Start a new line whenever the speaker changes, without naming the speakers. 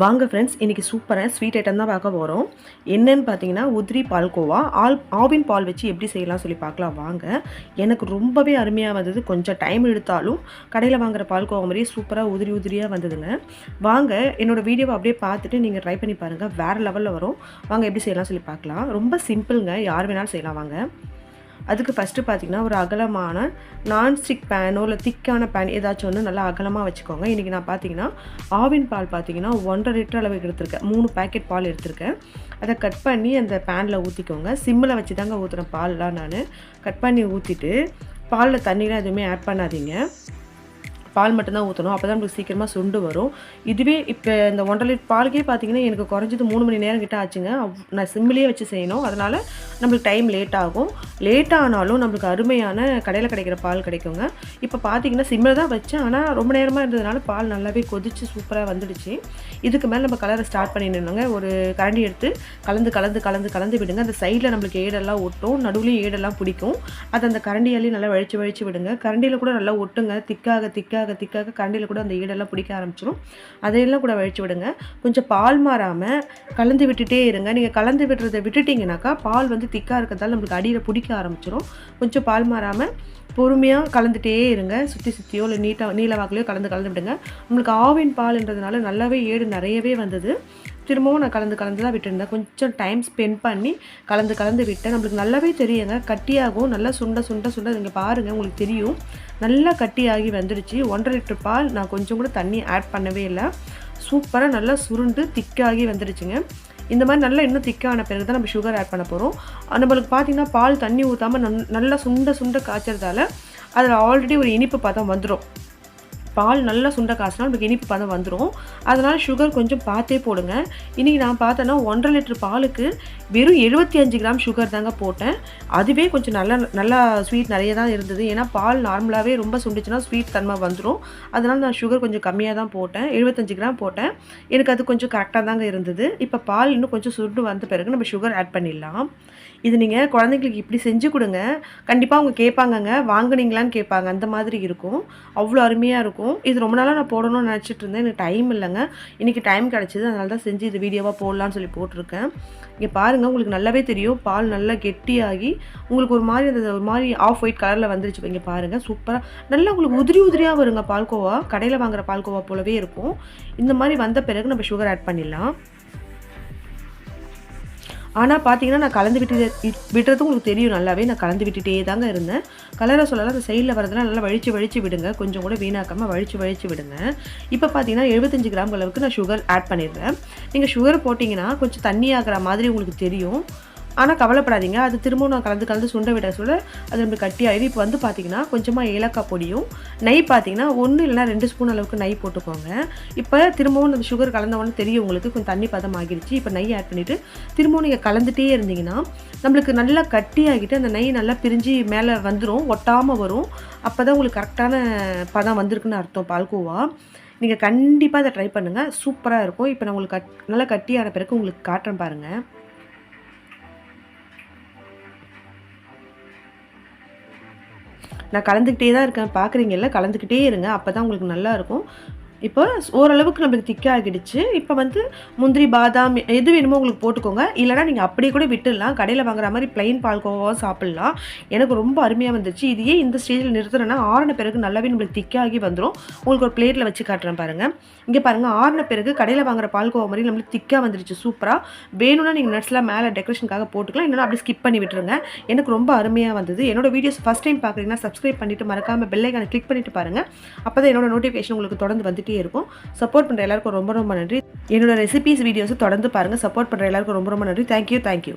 வாங்க ஃப்ரெண்ட்ஸ் இன்றைக்கி சூப்பராக ஸ்வீட் ஐட்டம் தான் பார்க்க போகிறோம் என்னன்னு பார்த்தீங்கன்னா உதிரி பால்கோவா ஆல் ஆவின் பால் வச்சு எப்படி செய்யலாம் சொல்லி பார்க்கலாம். வாங்க. எனக்கு ரொம்பவே அருமையாக வந்தது. கொஞ்சம் டைம் எடுத்தாலும் கடையில் வாங்குற பால்கோவா மாதிரியே சூப்பராக உதிரி உதிரியாக வந்ததுங்க. வாங்க என்னோடய வீடியோவை அப்படியே பார்த்துட்டு நீங்கள் ட்ரை பண்ணி பாருங்கள் வேறு லெவலில் வரும். வாங்க எப்படி செய்யலாம் சொல்லி பார்க்கலாம். ரொம்ப சிம்பிளுங்க யார் வேணாலும் செய்யலாம். வாங்க. அதுக்கு ஃபஸ்ட்டு பார்த்தீங்கன்னா ஒரு அகலமான நான்ஸ்டிக் பேனோ இல்லை திக்கான பேன் ஏதாச்சும் ஒன்று நல்லா அகலமாக வச்சுக்கோங்க. இன்றைக்கி நான் பார்த்தீங்கன்னா ஆவின் பால் பார்த்தீங்கன்னா ஒன்றரை லிட்டர் அளவுக்கு எடுத்திருக்கேன். மூணு பேக்கெட் பால் எடுத்திருக்கேன். அதை கட் பண்ணி அந்த பேனில் ஊற்றிக்கோங்க சிம்மில் வச்சு தாங்க ஊற்றுறேன் பால்லாம் நான். கட் பண்ணி ஊற்றிட்டு பாலில் தண்ணிலாம் எதுவுமே ஆட் பண்ணாதீங்க. பால் மட்டும்தான் ஊற்றணும் அப்போ தான் நம்மளுக்கு சீக்கிரமாக சுண்டு வரும். இதுவே இப்போ இந்த ஒன்றரை லிட்டர் பாலுக்கே பார்த்தீங்கன்னா எனக்கு குறைஞ்சது மூணு மணி நேரம் கிட்ட ஆச்சுங்க. நான் சிம்மிலே வச்சு செய்யணும். அதனால் நம்மளுக்கு டைம் லேட் ஆகும். லேட் ஆனாலும் நம்மளுக்கு அருமையான கடையில் கிடைக்கிற பால் கிடைக்குங்க. இப்போ பார்த்தீங்கன்னா சிம்மில் தான் வச்சேன். ஆனால் ரொம்ப நேரமாக இருந்ததுனால பால் நல்லாவே கொதிச்சு சூப்பராக வந்துடுச்சு. இதுக்கு மேலே நம்ம கலரை ஸ்டார்ட் பண்ணிடணுங்க. ஒரு கரண்டி எடுத்து கலந்து கலந்து கலந்து கலந்து விடுங்க. அந்த சைடில் நம்மளுக்கு ஏடெல்லாம் ஒட்டும். நடுவுலையும் ஏடெல்லாம் பிடிக்கும். அது அந்த கரண்டியாலையும் நல்லா வழிச்சு வழிச்சு விடுங்க. கரண்டியில் கூட நல்லா ஒட்டுங்க. திக்காக திக்காக திக்காக கரண்டியில் கூட அந்த ஈடெல்லாம் பிடிக்க ஆரம்பிச்சிடும் அதையெல்லாம் கூட வழிச்சு விடுங்க. கொஞ்சம் பால் மாறாமல் கலந்து விட்டுட்டே இருங்க. நீங்கள் கலந்து விடுறதை விட்டுட்டிங்கனாக்கா பால் வந்து திக்காக இருக்கிறதால நம்மளுக்கு அடியில் பிடிக்க ஆரம்பிச்சிடும் கொஞ்சம் பால் மாறாமல் பொறுமையாக கலந்துகிட்டே இருங்க. சுற்றி சுற்றியோ இல்லை நீட்டாக நீல வாக்குலையோ கலந்து கலந்து விடுங்க. உங்களுக்கு ஆவின் பால்ன்றதுனால நல்லாவே ஏடு நிறையவே வந்தது. திரும்பவும் நான் கலந்து கலந்து தான் விட்டுருந்தேன். கொஞ்சம் டைம் ஸ்பெண்ட் பண்ணி கலந்து கலந்து விட்டேன். நம்மளுக்கு நல்லாவே தெரியுங்க. கட்டியாகும் நல்லா சுண்ட சுண்ட சுண்ட நீங்கள் பாருங்கள் உங்களுக்கு தெரியும். நல்லா கட்டியாகி வந்துடுச்சு. ஒன்றரை லிட்டர் பால் நான் கொஞ்சம் கூட தண்ணி ஆட் பண்ணவே இல்லை. சூப்பராக நல்லா சுருண்டு திக்காகி வந்துடுச்சுங்க. இந்த மாதிரி நல்லா இன்னும் திக்கான பிறகு தான் நம்ம சுகர் ஆட் பண்ண போகிறோம் நம்மளுக்கு பார்த்தீங்கன்னா பால் தண்ணி ஊற்றாமல் நல்லா சுண்ட சுண்ட காய்ச்சறதால அதில் ஆல்ரெடி ஒரு இனிப்பு பதம் வந்துடும் பால் நல்லா சுண்ட காசுனா நமக்கு இனிப்பு பதம் வந்துடும் அதனால் சுகர் கொஞ்சம் பார்த்தே போடுங்க. இன்றைக்கி நான் பார்த்தேன்னா ஒன்றரை லிட்டர் பாலுக்கு வெறும் எழுபத்தி அஞ்சு கிராம் சுகர் தாங்க போட்டேன். அதுவே கொஞ்சம் நல்லா நல்லா ஸ்வீட் நிறைய தான் இருந்தது. ஏன்னா பால் நார்மலாகவே ரொம்ப சுண்டுச்சுன்னா ஸ்வீட் தன்மை வந்துடும் அதனால் நான் சுகர் கொஞ்சம் கம்மியாக தான் போட்டேன். எழுபத்தஞ்சு கிராம் போட்டேன். எனக்கு அது கொஞ்சம் கரெக்டாக தாங்க இருந்தது. இப்போ பால் இன்னும் கொஞ்சம் சுருண்டு வந்த பிறகு நம்ம சுகர் ஆட் பண்ணிடலாம். இது நீங்கள் குழந்தைங்களுக்கு இப்படி செஞ்சு கொடுங்க. கண்டிப்பாக அவங்க கேட்பாங்கங்க. வாங்கினீங்களான்னு கேட்பாங்க. அந்த மாதிரி இருக்கும். அவ்வளோ அருமையாக இருக்கும். இது ரொம்ப நாளாக நான் போடணும்னு நினச்சிட்டு இருந்தேன். எனக்கு டைம் இல்லைங்க. இன்றைக்கி டைம் கிடச்சிது. அதனால தான் செஞ்சு இது வீடியோவாக போடலான்னு சொல்லி போட்டிருக்கேன். இங்கே பாருங்கள் உங்களுக்கு நல்லாவே தெரியும். பால் நல்லா கெட்டியாகி உங்களுக்கு ஒரு மாதிரி அந்த ஒரு மாதிரி ஆஃப் ஒயிட் கலரில் வந்துருச்சு. இங்கே பாருங்கள் சூப்பராக நல்லா உங்களுக்கு உதிரி உதிரியாக வருங்க பால்கோவா. கடையில் வாங்குகிற பால்கோவா போலவே இருக்கும். இந்த மாதிரி வந்த பிறகு நம்ம சுகர் ஆட் பண்ணிடலாம். ஆனால் பார்த்தீங்கன்னா நான் கலந்து விட்டு விட்டுறது உங்களுக்கு தெரியும் நல்லாவே. நான் கலந்து விட்டுட்டே தாங்க இருந்தேன். கலரை சொல்லலாம் அந்த சைடில் வரதுலாம் நல்லா வழித்து வழித்து விடுங்க. கொஞ்சம் கூட வீணாக்காமல் வழித்து வழித்து விடுங்க. இப்போ பார்த்தீங்கன்னா எழுபத்தஞ்சு கிராம் அளவுக்கு நான் சுகர் ஆட் பண்ணிடுறேன். நீங்கள் சுகர் போட்டிங்கன்னா கொஞ்சம் தண்ணி ஆகிற மாதிரி உங்களுக்கு தெரியும். ஆனால் கவலைப்படாதீங்க. அது திரும்பவும் நான் கலந்து கலந்து சுண்ட விட சொல்ல அது நம்மளுக்கு கட்டி இப்போ வந்து பார்த்தீங்கன்னா கொஞ்சமாக ஏலக்காய் பொடியும் நெய் பார்த்தீங்கன்னா ஒன்று இல்லைனா ரெண்டு ஸ்பூன் அளவுக்கு நெய் போட்டுக்கோங்க. இப்போ திரும்பவும் அந்த சுகர் கலந்தவொன்னு தெரியும் உங்களுக்கு கொஞ்சம் தண்ணி பதம் ஆகிடுச்சு இப்போ நெய் ஆட் பண்ணிவிட்டு திரும்பவும் நீங்கள் கலந்துகிட்டே இருந்தீங்கன்னா நம்மளுக்கு நல்லா கட்டியாகிட்டு அந்த நெய் நல்லா பிரிஞ்சு மேலே வந்துடும் ஒட்டாமல் வரும். அப்போ தான் உங்களுக்கு கரெக்டான பதம் வந்திருக்குன்னு அர்த்தம் பால்கோவா. நீங்கள் கண்டிப்பாக அதை ட்ரை பண்ணுங்கள் சூப்பராக இருக்கும். இப்போ நான் உங்களுக்கு கட் நல்லா கட்டியான பிறகு உங்களுக்கு காட்டுறேன் பாருங்கள் நான் கலந்துக்கிட்டே தான் இருக்கேன். பார்க்குறீங்கல்ல கலந்துக்கிட்டே இருங்க. அப்போ தான் உங்களுக்கு நல்லாயிருக்கும் இப்போ ஓரளவுக்கு நம்மளுக்கு திக்காகிடுச்சு இப்போ வந்து முந்திரி பாதாம் எது வேணுமோ உங்களுக்கு போட்டுக்கோங்க. இல்லைனா நீங்கள் அப்படியே கூட விட்டுடலாம். கடையில் வாங்குற மாதிரி plain பால்கோவாக சாப்பிட்லாம். எனக்கு ரொம்ப அருமையாக வந்துச்சு. இது ஏன் இந்த ஸ்டேஜில் நிறுத்துறேன்னா ஆறின பிறகு நல்லாவே நம்மளுக்கு திக்காகி வந்துடும் உங்களுக்கு ஒரு பிளேட்டில் வச்சு காட்டுறேன் பாருங்கள் இங்கே பாருங்கள் ஆறின பிறகு கடையில் வாங்குற பால்கோவா மாதிரி நம்மளுக்கு திக்காக வந்துடுச்சு சூப்பராக வேணும்னா நீங்கள் நட்ஸ்லாம் மேலே டெக்கரேஷனுக்காக போட்டுக்கலாம். இல்லைனா அப்படியே ஸ்கிப் பண்ணி விட்டுருங்க. எனக்கு ரொம்ப அருமையாக வந்தது. என்னோடய வீடியோஸ் ஃபஸ்ட் டைம் பார்க்குறீங்கன்னா சப்ஸ்கிரைப் பண்ணிவிட்டு மறக்காமல் பெல்லைக்கான கிளிக் பண்ணிட்டு பாருங்கள் அப்போ தான் என்னோட நோட்டிஃபிகேஷன் உங்களுக்கு தொடர்ந்து வந்துட்டு இருக்கும். சப்போர்ட் பண்ணுற எல்லாருக்கும் ரொம்ப ரொம்ப நன்றி. என்னோட ரெசிபிஸ் வீடியோஸை தொடர்ந்து பாருங்கள் சப்போர்ட் பண்ணுற எல்லாருக்கும் ரொம்ப ரொம்ப நன்றி. Thank you thank you